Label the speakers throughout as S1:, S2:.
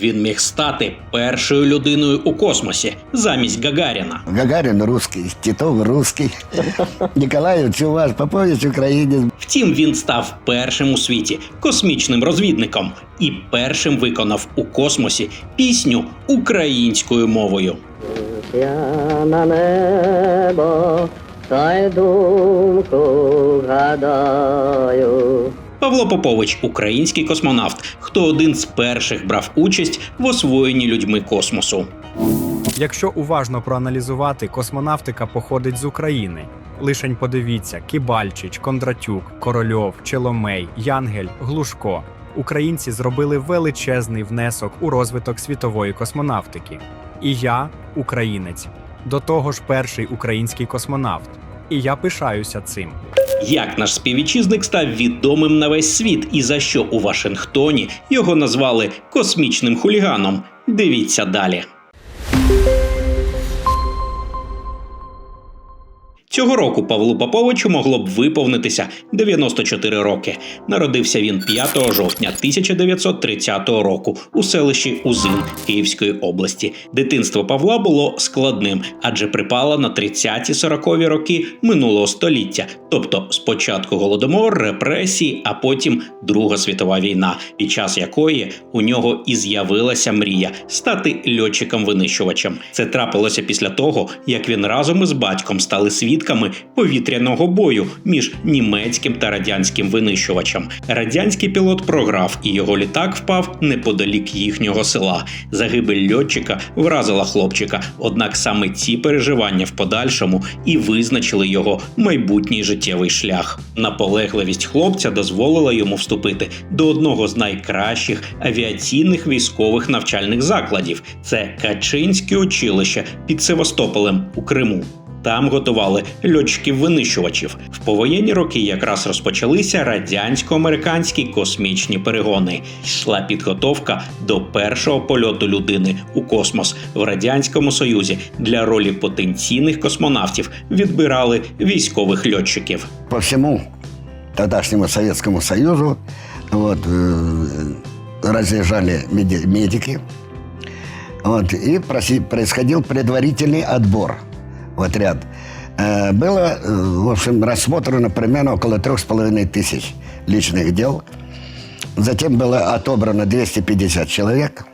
S1: Він міг стати першою людиною у космосі замість Гагаріна.
S2: Гагарин русский, Титов русский, Николаев чуваш, Попович украинец.
S1: Втім, він став першим у світі космічним розвідником і першим виконав у космосі пісню українською мовою.
S3: Я на небо, та й думку гадаю.
S1: Павло Попович український космонавт, хто один з перших брав участь в освоєнні людьми космосу.
S4: Якщо уважно проаналізувати, космонавтика походить з України. Лишень подивіться: Кібальчич, Кондратюк, Корольов, Челомей, Янгель, Глушко. Українці зробили величезний внесок у розвиток світової космонавтики. І я українець, до того ж, перший український космонавт. І я пишаюся цим.
S1: Як наш співвітчизник став відомим на весь світ і за що у Вашингтоні його назвали космічним хуліганом? Дивіться далі. Цього року Павлу Поповичу могло б виповнитися 94 роки. Народився він 5 жовтня 1930 року у селищі Узин Київської області. Дитинство Павла було складним, адже припало на 30-40 роки минулого століття, тобто спочатку голодомор, репресії, а потім Друга світова війна, під час якої у нього і з'явилася мрія стати льотчиком-винищувачем. Це трапилося після того, як він разом із батьком стали свідками повітряного бою між німецьким та радянським винищувачем. Радянський пілот програв, і його літак впав неподалік їхнього села. Загибель льотчика вразила хлопчика. Однак саме ці переживання в подальшому і визначили його майбутній життєвий шлях. Наполегливість хлопця дозволила йому вступити до одного з найкращих авіаційних військових навчальних закладів. Це Качинське училище під Севастополем у Криму. Там готували льотчиків-винищувачів. В повоєнні роки якраз розпочалися радянсько-американські космічні перегони. Йшла підготовка до першого польоту людини у космос в радянському союзі. Для ролі потенційних космонавтів відбирали військових льотчиків.
S2: По всему тогдашнему Советскому Союзу вот, э, разъезжали меди- медики. Вот, и проси- происходил предварительный отбор в отряд. Э, Было, э, в общем, рассмотрено примерно около трех с половиной тысяч личных дел. Затем было отобрано 250 человек.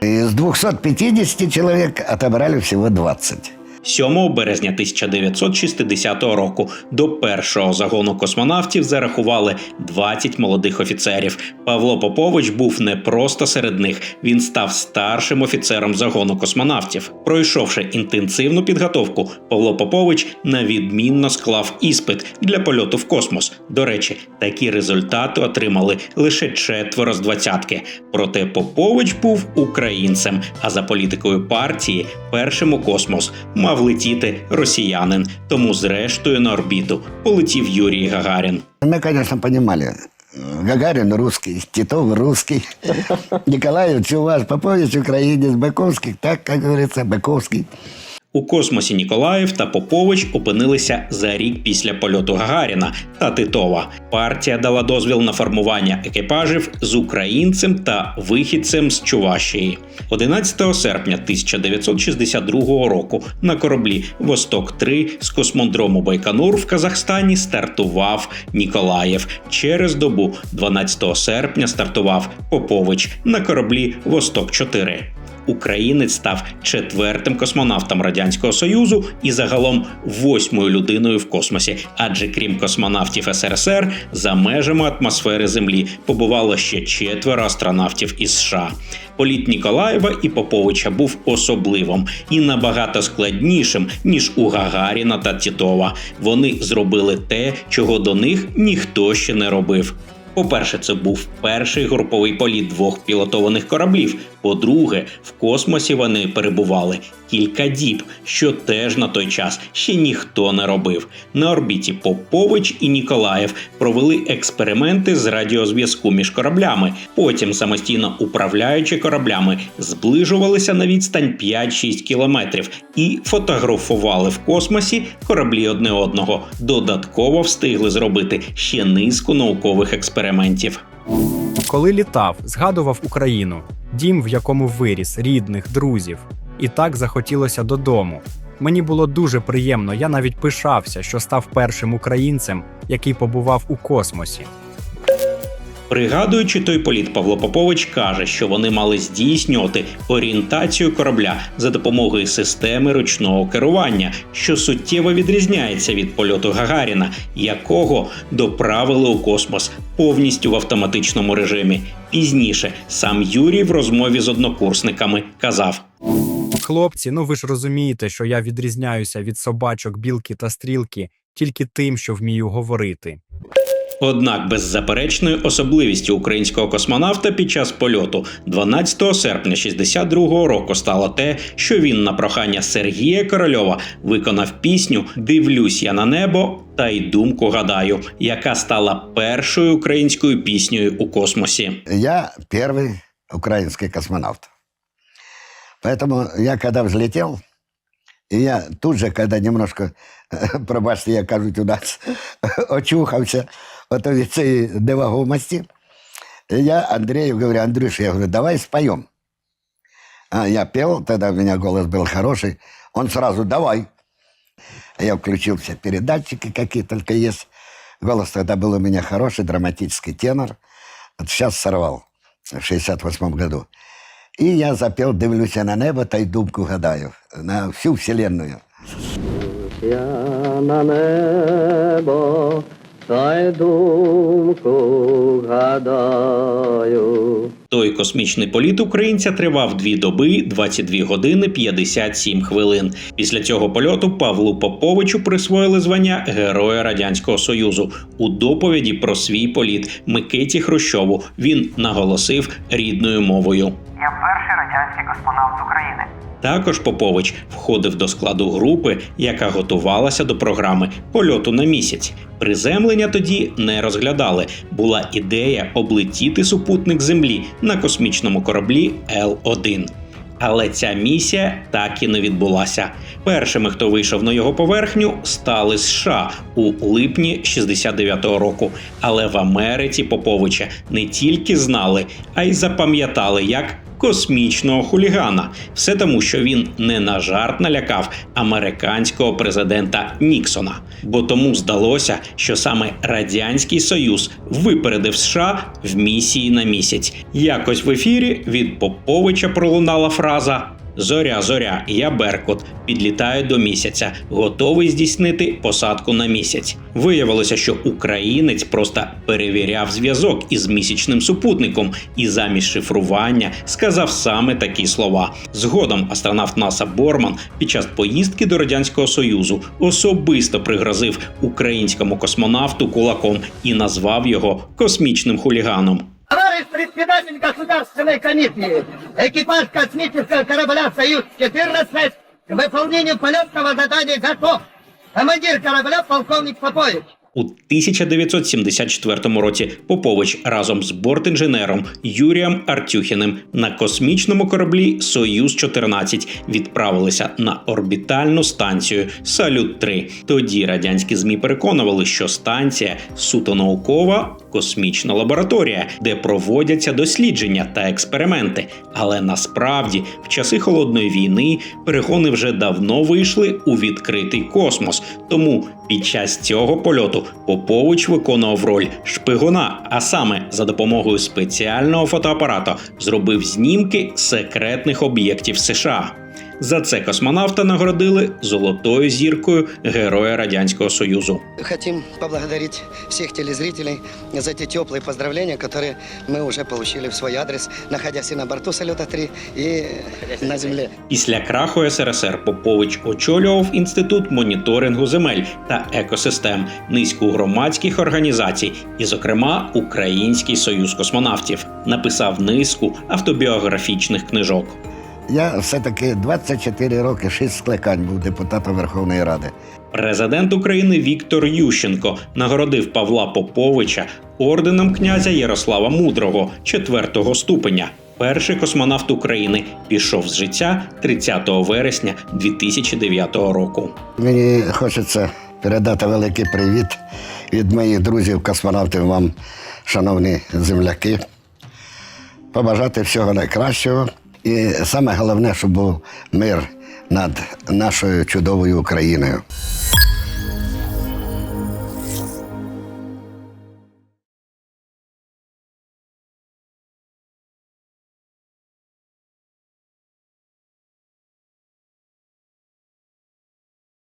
S2: Из 250 человек отобрали всего 20.
S1: 7 березня 1960 року до першого загону космонавтів зарахували 20 молодих офіцерів. Павло Попович був не просто серед них, він став старшим офіцером загону космонавтів. Пройшовши інтенсивну підготовку, Павло Попович навідмінно склав іспит для польоту в космос. До речі, такі результати отримали лише четверо з двадцятки. Проте Попович був українцем, а за політикою партії першим у космос мав летіти росіянин. Тому, зрештою, на орбіту полетів Юрій Гагарін.
S2: Мы, конечно, понимали. э, Гагарин русский, Титов русский, Николаев чуваш, Попович украинец, Быковский, так, как говорится, Быковский.
S1: У космосі Ніколаєв та Попович опинилися за рік після польоту Гагаріна та Титова. Партія дала дозвіл на формування екіпажів з українцем та вихідцем з Чувашії. 11 серпня 1962 року на кораблі Восток 3 з космодрому Байконур в Казахстані стартував Ніколаєв. Через добу, 12 серпня, стартував Попович на кораблі Восток 4 Українець став четвертим космонавтом радянського союзу і загалом восьмою людиною в космосі. Адже крім космонавтів СРСР, за межами атмосфери Землі побувало ще четверо астронавтів із США. Політ Ніколаєва і Поповича був особливим і набагато складнішим ніж у Гагаріна та Тітова. Вони зробили те, чого до них ніхто ще не робив. По-перше, це був перший груповий політ двох пілотованих кораблів. По-друге, в космосі вони перебували кілька діб, що теж на той час ще ніхто не робив. На орбіті Попович і Ніколаєв провели експерименти з радіозв'язку між кораблями. Потім, самостійно управляючи кораблями, зближувалися на відстань 5-6 кілометрів і фотографували в космосі кораблі одне одного. Додатково встигли зробити ще низку наукових експериментів.
S4: Коли літав, згадував Україну, дім, в якому виріс, рідних, друзів. І так захотілося додому. Мені було дуже приємно, я навіть пишався, що став першим українцем, який побував у космосі.
S1: Пригадуючи той політ, Павло Попович каже, що вони мали здійснювати орієнтацію корабля за допомогою системи ручного керування, що суттєво відрізняється від польоту Гагаріна, якого доправили у космос повністю в автоматичному режимі. Пізніше сам Юрій в розмові з однокурсниками казав.
S4: Хлопці, ну ви ж розумієте, що я відрізняюся від собачок, білки та стрілки тільки тим, що вмію говорити.
S1: Однак беззаперечною особливістю українського космонавта під час польоту 12 серпня 62-го року стало те, що він на прохання Сергія Корольова виконав пісню Дивлюсь я на небо та й думку гадаю, яка стала першою українською піснею у космосі.
S2: Я первый украинский космонавт. Поэтому я когда взлетел, и я тут же, когда немножко, пробачте, я кажуть, у нас очухався от від цієї невагомості, я Андрею говорю, Андрюш, я говорю, давай споем. А я пел, тогда у меня голос был хороший, он сразу, давай. Я включил все передатчики, какие только есть. Голос тогда был у меня хороший, драматический тенор. Вот сейчас сорвал в 68 году. И я запел «Дивлюсь на небо, та й думку гадаю» на всю вселенную.
S3: Я на небо, та й думку гадаю.
S1: Той космічний політ українця тривав дві доби, 22 години 57 хвилин. Після цього польоту Павлу Поповичу присвоїли звання Героя Радянського Союзу. У доповіді про свій політ Микиті Хрущову він наголосив рідною мовою.
S5: Я перший радянський космонавт України.
S1: Також Попович входив до складу групи, яка готувалася до програми польоту на місяць. Приземлення тоді не розглядали. Була ідея облетіти супутник Землі на космічному кораблі Л-1. Але ця місія так і не відбулася. Першими, хто вийшов на його поверхню, стали США у липні 69-го року. Але в Америці Поповича не тільки знали, а й запам'ятали як космічного хулігана. Все тому, що він не на жарт налякав американського президента Ніксона. Бо тому здалося, що саме Радянський Союз випередив США в місії на місяць. Якось в ефірі від Поповича пролунала фраза. Зоря, зоря, я Беркут, підлітаю до місяця, готовий здійснити посадку на місяць. Виявилося, що українець просто перевіряв зв'язок із місячним супутником і замість шифрування сказав саме такі слова. Згодом астронавт НАСА Борман під час поїздки до радянського союзу особисто пригрозив українському космонавту кулаком і назвав його космічним хуліганом.
S6: Товарищ председатель государственной комиссии, экипаж космического корабля «Союз-14» к выполнению полетного задания готов. Командир корабля полковник Попович.
S1: У 1974 році Попович разом з бортінженером Юрієм Артюхіним на космічному кораблі Союз 14 відправилися на орбітальну станцію Салют 3 Тоді радянські змі переконували, що станція суто наукова космічна лабораторія, де проводяться дослідження та експерименти. Але насправді в часи холодної війни перегони вже давно вийшли у відкритий космос. Тому під час цього польоту Попович виконував роль шпигуна, а саме за допомогою спеціального фотоапарата зробив знімки секретних об'єктів США. За це космонавта нагородили золотою зіркою Героя Радянського Союзу.
S7: Хотим поблагодарить всех телезрителей за те теплые поздравления, которые мы уже получили в свой адрес, находясь и на борту Салюта-3, и на Земле.
S1: Після краху СРСР Попович очолював інститут моніторингу земель та екосистем, низку громадських організацій, і, зокрема, Український союз космонавтів, написав низку автобіографічних книжок.
S2: Я все-таки 24 роки, 6 скликань був депутатом Верховної Ради.
S1: Президент України Віктор Ющенко нагородив Павла Поповича орденом князя Ярослава Мудрого четвертого ступеня. Перший космонавт України пішов з життя 30 вересня 2009 року.
S2: Мені хочеться передати великий привіт від моїх друзів, космонавтів вам, шановні земляки. побажати всього найкращого. І саме головне, щоб був мир над нашою чудовою Україною.